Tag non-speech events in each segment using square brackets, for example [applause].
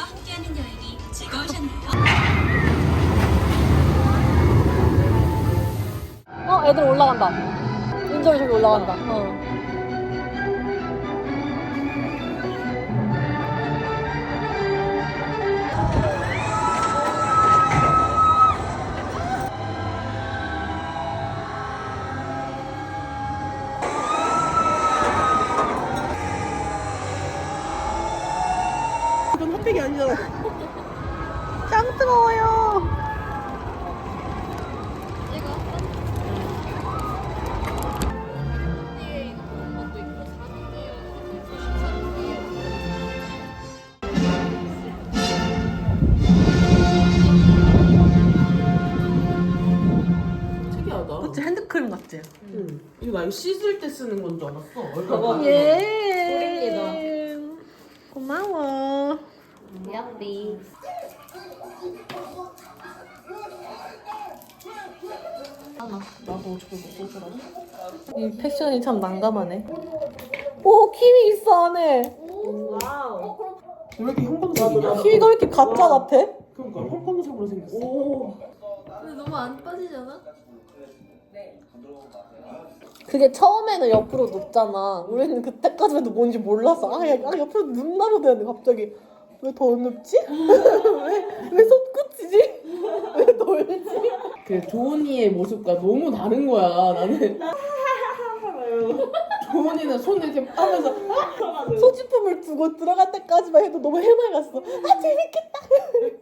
와 함께하는 여행이 즐거우셨나요? 어 애들 올라간다. 인절이 올라간다. 어. 뜨거워요. 특이하다. 그치 핸드크림 같지? 응. 이거 나 이거 씻을 때 쓰는 건 줄 알았어. 얼굴 예. 고마워. 야삐 나도 저거 먹고 있더라고. 이 패션이 참 난감하네. 오 키위 있어 안에. 왜 이렇게 형광색이야? 키위가 왜 이렇게 가짜 같아? 그러니까 형광색으로 생겼어. 근데 너무 안 빠지잖아? 그게 처음에는 옆으로 눕잖아. 우리는 그때까지만 해도 뭔지 몰랐어. 아, 야, 아 옆으로 눕나보다 했는데 갑자기 왜 더 눕지? [laughs] 왜, 왜 손끝이지? [laughs] 왜 돌지? 그 조은이의 모습과 너무 다른 거야. 나는. [laughs] 조은이는 손을 이렇게 하면서 소지품을 두고 들어갈 때까지만 해도 너무 해맑았어. 아 재밌겠다.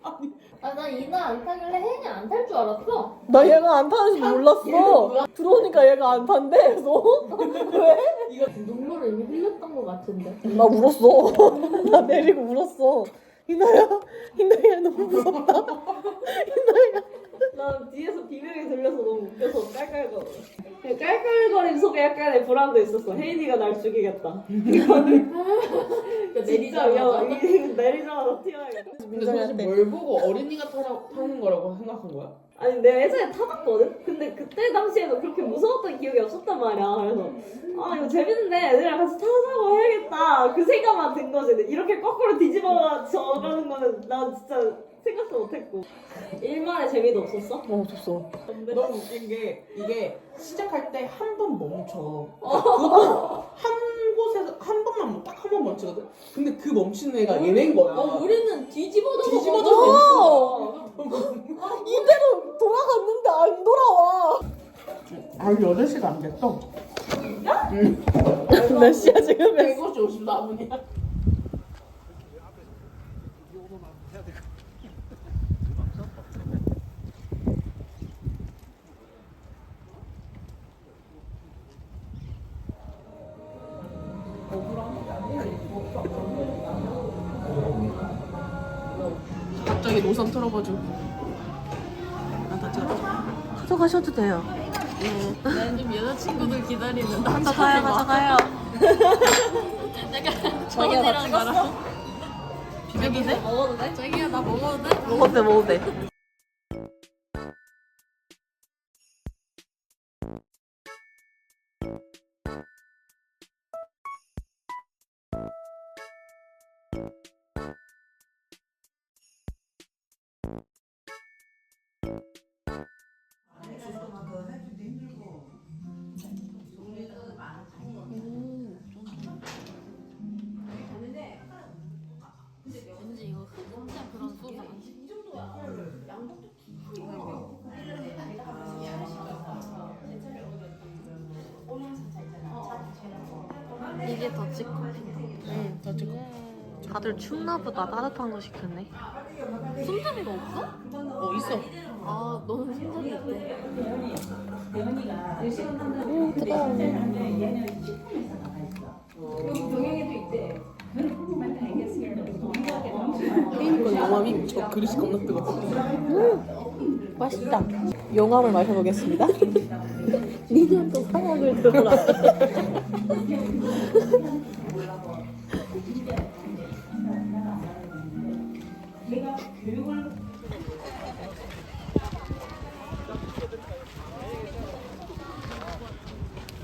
아 나 이나 안 타길래 혜인이 안 탈 줄 알았어 나 얘가 안 타는 줄 몰랐어. 들어오니까 얘가 안 탄대. 그래서 [laughs] 왜? 눈물을 이미 흘렸던 것 같은데 나 울었어. [laughs] 나 내리고 울었어. 이나야, 이나야 너무 무섭다. [laughs] 이나야. 난 뒤에서 비명이 들려서 너무 웃겨서 깔깔거려. 속에 약간의 불안도 있었어. 혜인이가 날 죽이겠다. 진짜 야, 이- 내리자마자 튀어야겠다. 근데 도대체 뭘 보고 어린이가 타라, 타는 거라고 생각한 거야? 아니 내가 예전에 타봤거든? 근데 그때 당시에는 그렇게 무서웠던 기억이 없었단 말이야. 그래서 아 이거 재밌는데 애들이랑 같이 타자고 해야겠다. 그 생각만 든 거지. 근데 이렇게 거꾸로 뒤집어 져가는 거는 난 진짜 생각도 못했고. 일만의 재미도 없었어? 어, 좋어. 너무 웃긴 게 이게 시작할 때 한 번 멈춰. 그거 한 곳에서 한 번만 딱 한 번 멈추거든. 근데 그 멈추는 애가 얘네인 거야. 어 우리는 뒤집어져서 뒤집어져서 어! 이대로 돌아갔는데 안 돌아와. 아 8시가 안 됐어. 몇 시야 지금? 150, 54분이야. 갑자기 노선 틀어가지고 나다 찍었어 가져가셔도 돼요. 난좀 여자친구들 기다리는 가져가요, 가져가요. [laughs] 내가 저언니랑 나랑 비벼도 돼? 먹어도 돼? 자기야 나 먹어도 돼? 먹어도 돼, 먹어도 돼. 다들 춥나 보다 따뜻한 거 시켰네. 손잡이가 없어? 어, 있어. 아, 너는 손잡이 있대. 오, 뜨거워. 이건 영암이 저 그릇이 겁나 뜨거워. 맛있다. 용암을 마셔보겠습니다. [laughs] 니는 또 상황을 들어라. [laughs]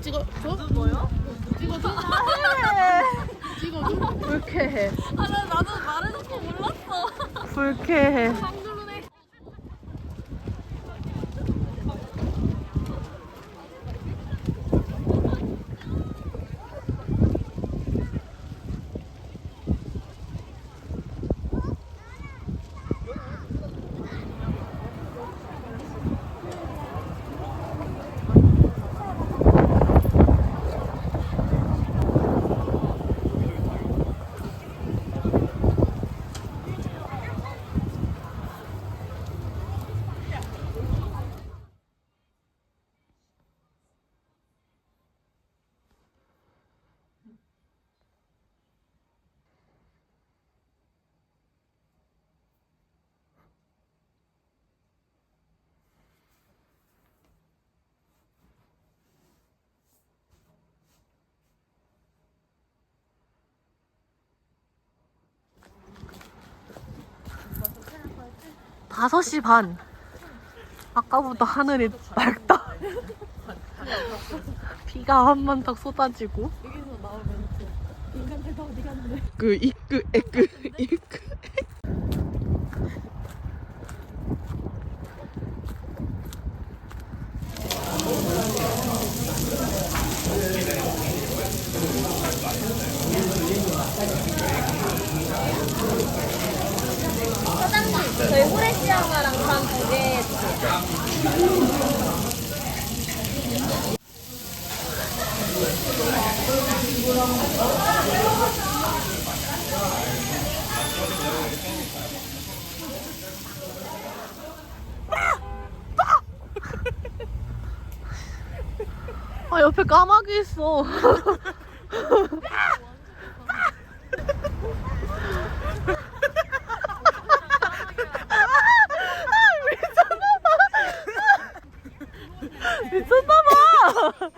찍어, 줘? 불쾌해. 아, 나 나도 말해놓고 몰랐어. 불쾌해. 다섯 시 반. 아까보다 하늘이 맑다. [laughs] 비가 한번더 쏟아지고. 그, 이끄, 에끄, 이끄. 저희 후레시아마랑 간 두개 아 옆에 까마귀 있어. [laughs] 미쳤나봐.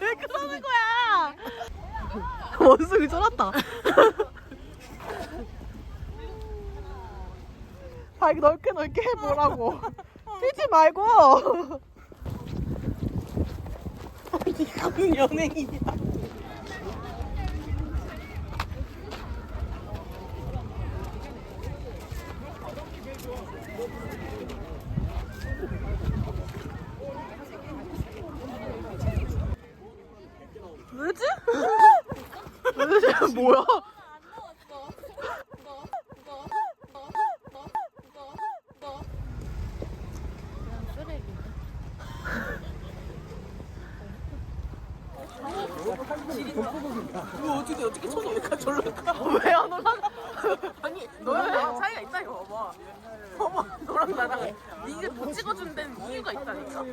왜 그러는 거야? 원숭이 쫄았다. [laughs] 발 넓게 넓게 해보라고. 뛰지 말고. [laughs] 이건 연예인이야. 이거 어떻게, 어떻게 쳐서 올까, 저럴까 왜 안 올라가? 아니, 너랑 차이가 있다, 이거 봐봐. 봐봐, 너랑 나랑. 이게 못 찍어준 데는 이유가 있다니까.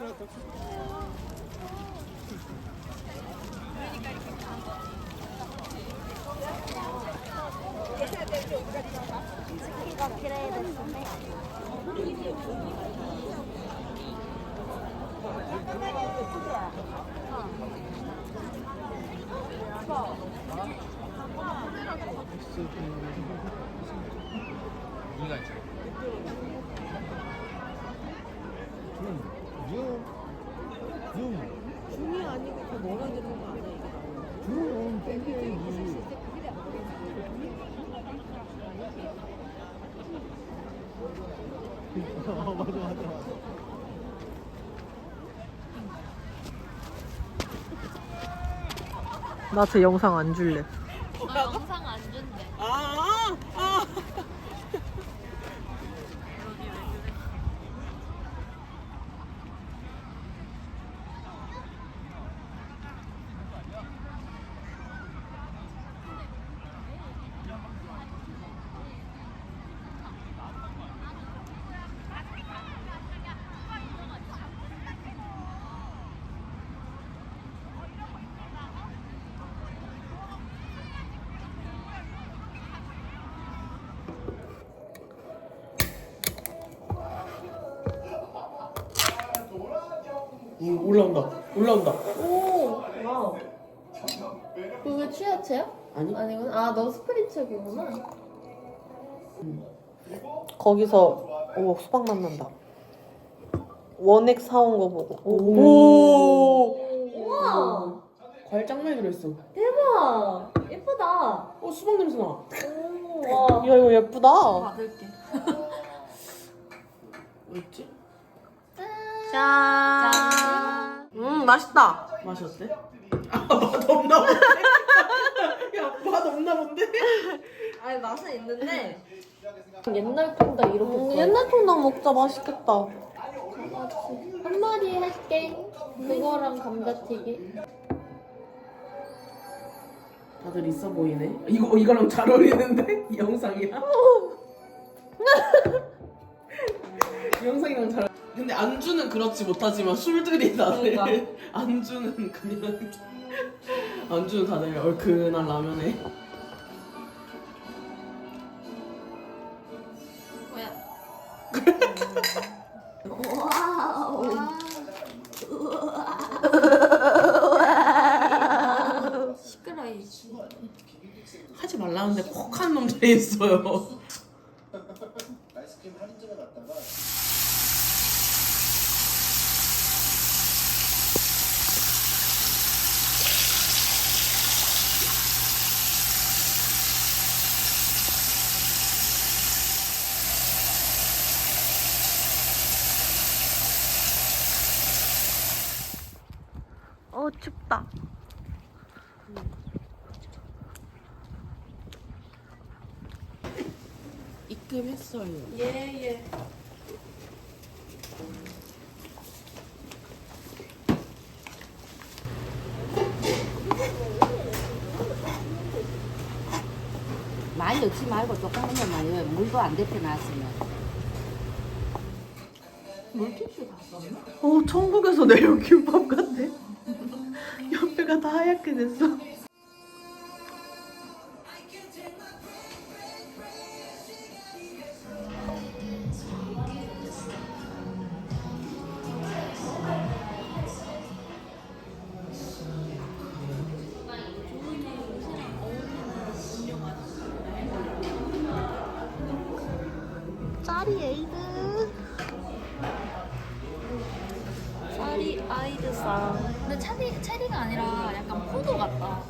나제 영상 안 줄래. 나 영상 오, 올라온다. 올라온다. 오, 와우. 그게 취하체야? 아니? 아니구나. 아, 너 스프리츠구나. 거기서 오 수박 맛 난다. 원액 사온 거 보고. 오. 우와. 과일 짱 많이 들어있어. 대박. 예쁘다. 어, 수박 냄새 나. 오, 와. 야 이거 예쁘다. 받을게. [laughs] 뭐였지? 짠. 음 맛있다. 맛이 어때? 아, 맛 없나 본데? [laughs] 야, 맛 없나 본데? [laughs] 아니 맛은 있는데 옛날 통닭 이렇게 음, 음, 옛날 통닭 먹자 맛있겠다. 한 마리 할게. 그거랑 감자튀김. 다들 있어 보이네. 이거 이거랑 잘 어울리는데 [laughs] 이. 이 영상이랑 잘. 근데 안주는 그렇지 못하지만 술들이 다들 그러니까. 안주는 그냥 [laughs] 안주는 다들 얼큰한 라면에. 시끄러 이. 하지 말라는데 콕한 놈들이 있어요. 아이스크림 할인점에 갔다가 어 춥다. 입금했어요. 예 예. 많이 넣지 말고 조금 하면 많이 물도 안 데펴 놨으면 어 천국에서 내려온 김밥 같아. 다 하얗게 됐어. 짜리 에이드. 쌀이 아이드 상. 근데 체리, 체리가 아니라 약간 포도 같다.